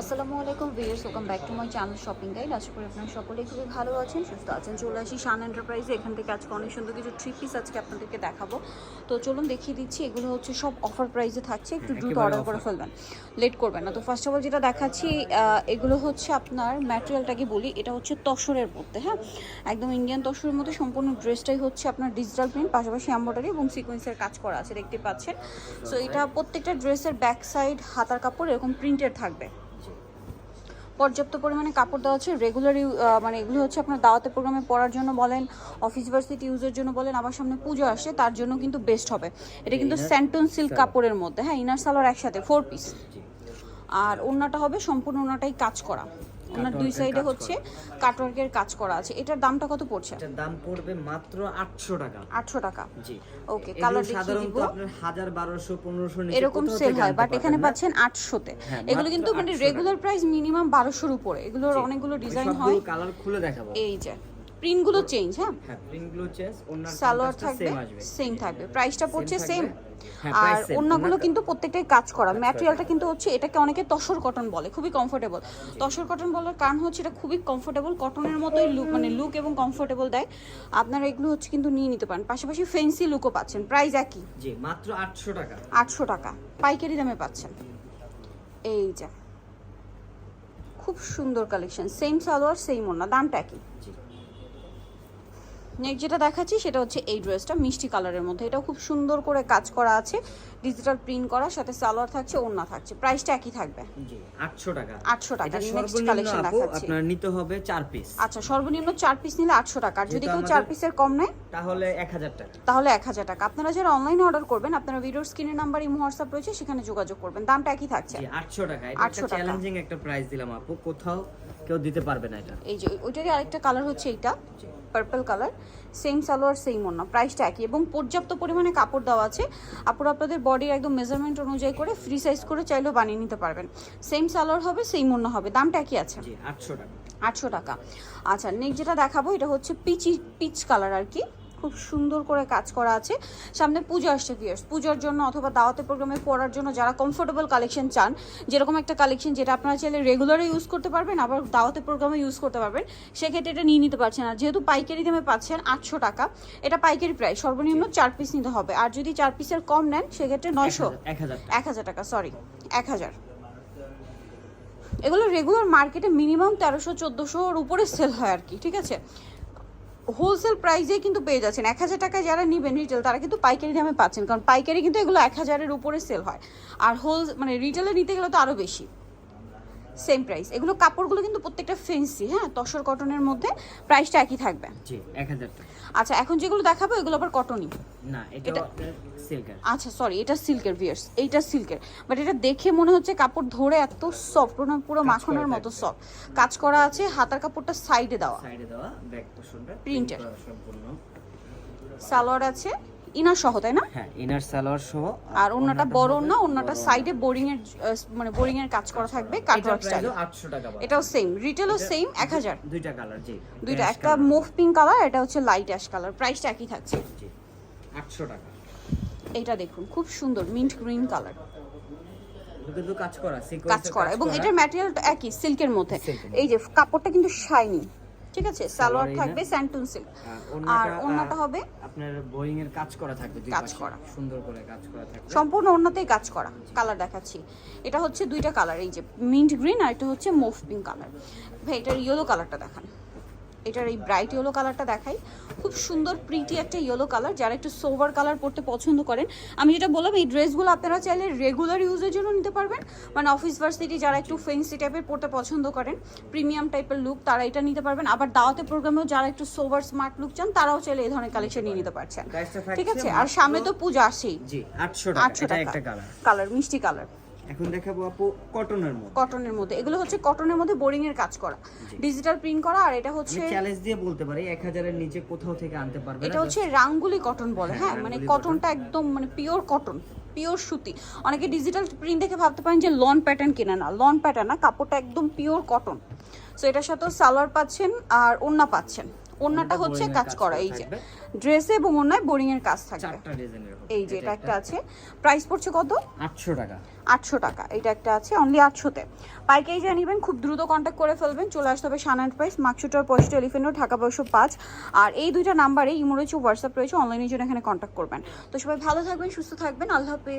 আসসালামু আলাইকুম viewers welcome back to my channel shopping guide আশা করি আপনারা সকলেই খুবই ভালো আছেন সুস্থ আছেন। চলে আসি শান এন্টারপ্রাইজে এখান থেকে আজকে অনেক সুন্দর কিছু থ্রি পিস আজকে আপনাদেরকে দেখাবো। তো চলুন দেখিয়ে দিচ্ছি এগুলো হচ্ছে সব অফার প্রাইসে থাকছে। একটু দ্রুত অর্ডার করে ফেলবেন। লেট করবেন না। তো ফার্স্ট অফ অল যেটা দেখাচ্ছি এগুলো হচ্ছে আপনার ম্যাটেরিয়ালটাকে বলি এটা হচ্ছে তসরের মধ্যে হ্যাঁ? একদম ইন্ডিয়ান তসরের মধ্যে সম্পূর্ণ ড্রেসটাই হচ্ছে আপনার ডিজিটাল প্রিন্ট পাশাপাশি এম্ব্রয়ডারি এবং সিকোয়েন্সের কাজ করা আছে দেখতে পাচ্ছেন। সো এটা প্রত্যেকটা ড্রেসের ব্যাক সাইড হাতার কাপড় এরকম প্রিন্টেড থাকবে। পর্যাপ্ত পরিমাণে কাপড় দেওয়া হচ্ছে। রেগুলার মানে এগুলি হচ্ছে আপনার দাওয়াতে প্রোগ্রামে পড়ার জন্য বলেন অফিস ভার্সিটি ইউজের জন্য বলেন আবার সামনে পুজো আসে তার জন্য কিন্তু বেস্ট হবে। এটা কিন্তু স্যান্টন সিল্ক কাপড়ের মধ্যে। হ্যাঁ ইনার সালোয়ার একসাথে ফোর পিস আর ওড়নাটা হবে সম্পূর্ণ ওনাটাই কাজ করা। ওনার দুই সাইডে হচ্ছে কাটওয়ার্কের কাজ করা আছে। এটার দামটা কত পড়ছে? এটার দাম পড়বে মাত্র আটশো টাকা। আটশো টাকা। জি। ওকে কালার দেখিয়ে দিব। আপনার হাজার বারোশো পনেরোশো এরকম সেল হয় বাট এখানে পাচ্ছেন আটশোতে। হ্যাঁ, এগুলো কিন্তু মানে রেগুলার প্রাইস মিনিমাম বারোশোর উপরে। এগুলোর অনেকগুলো ডিজাইন হয়। কালার খুলে দেখাবো। এই যে প্রিন্টগুলো চেঞ্জ হ্যাঁ? হ্যাঁ প্রিন্টগুলো চেঞ্জ ওনার সালোয়ার থাকবে সেম আসবে। সেম থাকবে। প্রাইসটা পড়ছে সেম আর price অন্যগুলো কিন্তু প্রত্যেকটাই কাজ করা। ম্যাটেরিয়ালটা কিন্তু হচ্ছে এটাকে অনেকে তসর কটন বলে খুবই কমফোর্টেবল তসর কটন বলার কারণ হচ্ছে এটা খুবই কমফোর্টেবল কটনের মতোই লুক মানে লুক এবং কমফোর্টেবল দেয়। আপনারা এগুলো হচ্ছে কিন্তু নিয়ে নিতে পারেন। পাশাপাশি ফেন্সি লুকও পাচ্ছেন প্রাইস একই। জি মাত্র আটশো টাকা। আটশো টাকা পাইকারি দামে পাচ্ছেন। এই যা খুব সুন্দর কালেকশন সেম সালোয়ার সেম ওনা দামটা একই। জি। নেক্সট যেটা দেখাচ্ছি সেটা হচ্ছে এই ড্রেসটা মিষ্টি কালারের মধ্যে। এটাও খুব সুন্দর করে কাজ করা আছে। ডিজিটাল প্রিন্ট করা সাথে সালোয়ার থাকছে ওড়না থাকছে। প্রাইসটা একই থাকবে। জি আটশো টাকা। 800 টাকা। এটা সর্বনিম্ন collection দেখাচ্ছি। আপনার নিতে হবে চার পিস আচ্ছা সর্বনিম্ন চার পিস নিলে আটশো টাকা। আর যদি কেউ চার পিসের কম নেয়? তাহলে এক হাজার টাকা। তাহলে এক হাজার টাকা। আপনারা যারা অনলাইনে অর্ডার করবেন আপনারা ভিডিওর স্ক্রিনের নাম্বার ইমো হোয়াটসঅ্যাপ রয়েছে সেখানে যোগাযোগ করবেন। দামটা একই থাকছে। জি আটশো টাকা। এটা 800। চ্যালেঞ্জিং একটা প্রাইস দিলাম আপু। কোথাও কেউ দিতে পারবে না এটা। এই যে ওইটারই আরেকটা কালার হচ্ছে এইটা purple colour same salwar same অন্য প্রাইসটা একই। এবং পর্যাপ্ত পরিমাণে কাপড় দেওয়া আছে। আপনারা আপনাদের বডির একদম মেজারমেন্ট অনুযায়ী করে ফ্রি সাইজ করে চাইলেও বানিয়ে নিতে পারবেন। সেম সালোয়ার হবে সেম অন্য হবে। দামটা একই আছে? আটশো টাকা। আটশো টাকা। আচ্ছা নেক্সট যেটা দেখাবো এটা হচ্ছে পিচি পিচ কালার আর কি। খুব সুন্দর করে কাজ করা আছে। সামনে পুজো আসছে ভিয়ার্স পুজোর জন্য অথবা দাওয়াতে প্রোগ্রামে পড়ার জন্য যারা কমফোর্টেবল কালেকশন চান যেরকম একটা কালেকশন যেটা আপনারা চাইলে রেগুলারে ইউজ করতে পারবেন আবার দাওয়াতে প্রোগ্রামে ইউজ করতে পারবেন সেক্ষেত্রে এটা নিয়ে নিতে পারছেন আর যেহেতু পাইকারি দামে পাচ্ছেন আটশো টাকা এটা পাইকারি প্রাইস সর্বনিম্ন চার পিস নিতে হবে। আর যদি চার পিসের কম নেন সেক্ষেত্রে নয়শো এক হাজার টাকা। এক হাজার টাকা সরি এক হাজার। এগুলো রেগুলার মার্কেটে মিনিমাম তেরোশো চোদ্দোশোর উপরে সেল হয় আর কি ঠিক আছে? হোলসেল প্রাইসে কিন্তু পেয়ে যাচ্ছেন। এক হাজার টাকায় যারা নেবেন রিটেল তারা কিন্তু পাইকারি দামে পাচ্ছেন। কারণ পাইকারি কিন্তু এগুলো এক হাজারের উপরে সেল হয়। আর হোল মানে রিটেলে নিতে গেলে তো আরও বেশি। সেম প্রাইস এগুলো কাপড়গুলো কিন্তু প্রত্যেকটা ফেন্সি হ্যাঁ? তসর কটনের মধ্যে প্রাইসটা একই থাকবে। জি এক হাজার টাকা। আচ্ছা এখন যেগুলো দেখাবো এগুলো আবার কটনই না এটা সিল্কের আচ্ছা সরি এটা সিল্কের ভিয়ার্স এইটা সিল্কের বাট এটা দেখে মনে হচ্ছে কাপড় ধরে এত সফট পুরো পুরো মাখনের মতো সফট কাজ করা আছে হাতার কাপড়টা সাইডে দেওয়া। সাইডে দেওয়া ব্যাক পোর্শনটা Printed। সম্পূর্ণ। সালোয়ার আছে। ইনার সহ তাই না? হ্যাঁ ইনার সালোয়ার সহ আর ওনাটা বড় না বড়। সাইডে বোরিং এর মানে বোরিং এর কাজ করা থাকবে এটা কাটওয়ার্ক স্টাইল 800 টাকা এটাও সেম রিটেলও এটা সেম এক হাজার। দুইটা কালার জি। দুইটা একটা মুভ পিঙ্ক কালার এটা হচ্ছে লাইট অ্যাশ কালার প্রাইসটা একই থাকছে। জি 800 টাকা। এইটা দেখুন খুব সুন্দর মিন্ট গ্রিন কালার এটা কিন্তু কাজ করা কাজ করা এবং এটার ম্যাটেরিয়াল একই সিল্কের মধ্যে। এই যে কাপড়টা কিন্তু শাইনি ঠিক আছে? সালোয়ার থাকবে স্যান্টুন সিল্ক আর ওন্নাটা হবে আপনার বোয়িং এর কাজ করা থাকবে দুই কাজ করা। সুন্দর করে কাজ করা থাকবে। সম্পূর্ণ ওড়নাতেই কাজ করা কালার দেখাচ্ছি। এটা হচ্ছে দুইটা কালার এই যে মিন্ট গ্রিন আর এটা হচ্ছে মুভ পিঙ্ক কালার। ভাই এটার ইয়েলো কালারটা দেখান। এটার এই ব্রাইট ইয়েলো কালারটা দেখাই। খুব সুন্দর প্রিটি একটা ইয়েলো কালার যারা একটু সোভার কালার পরতে পছন্দ করেন। আমি যেটা বললাম এই ড্রেসগুলো আপনারা চাইলে রেগুলার ইউজের জন্য নিতে পারবেন। মানে অফিস ভার্সিটি যারা একটু ফেন্সি টাইপের পরতে পছন্দ করেন প্রিমিয়াম টাইপের লুক তারা এটা নিতে পারবেন। আবার দাওয়াতে প্রোগ্রামেও যারা একটু সোভার স্মার্ট লুক চান তারাও চাইলে এই ধরনের কালেকশন নিয়ে নিতে পারছেন। ঠিক আছে? আর সামনে তো পূজা আসেই। জি 800 আটশো টাকা। কালার মিষ্টি কালার এখন দেখাবো আপু কটনের মধ্যে। কটনের মধ্যে। এগুলো হচ্ছে কটনের মধ্যে বোরিং এর কাজ করা। ডিজিটাল প্রিন্ট করা আর এটা হচ্ছে চ্যালেঞ্জ দিয়ে বলতে পারি 1000 এর নিচে কোথাও থেকে আনতে পারবে এটা হচ্ছে রাঙ্গুলি কটন বলে হ্যাঁ, হ্যাঁ মানে কটনটা একদম মানে পিওর কটন পিওর সুতি। অনেকে ডিজিটাল প্রিন্ট দেখে ভাবতে পারেন যে লন প্যাটার্ন কেনা না। লন প্যাটার্ন না কাপড়টা একদম পিওর কটন সো এটার সাথেও সালোয়ার পাচ্ছেন আর ওড়না পাচ্ছেন। ওন্নাটা হচ্ছে কাজ করা এই যে ড্রেসে এবং ওন্নায় বোরিং এর কাজ থাকবে। এই যে এটা একটা আছে। প্রাইস পড়ছে কত? আটশো টাকা। আটশো টাকা। এটা একটা আছে অনলি আটশোতে। পাইকারি যা নেবেন খুব দ্রুত কন্ট্যাক্ট করে ফেলবেন। চলে আসতে হবে সান প্রাইস মার্কশুটার পয়সা এলিফেন্ট ঢাকা বয়স পাঁচ। আর এই দুইটা নাম্বারে ইমো রয়েছে হোয়াটসঅ্যাপ রয়েছে অনলাইনের জন্য এখানে কন্ট্যাক্ট করবেন। তো সবাই ভালো থাকবেন সুস্থ থাকবেন। আল্লাহ হাফেজ।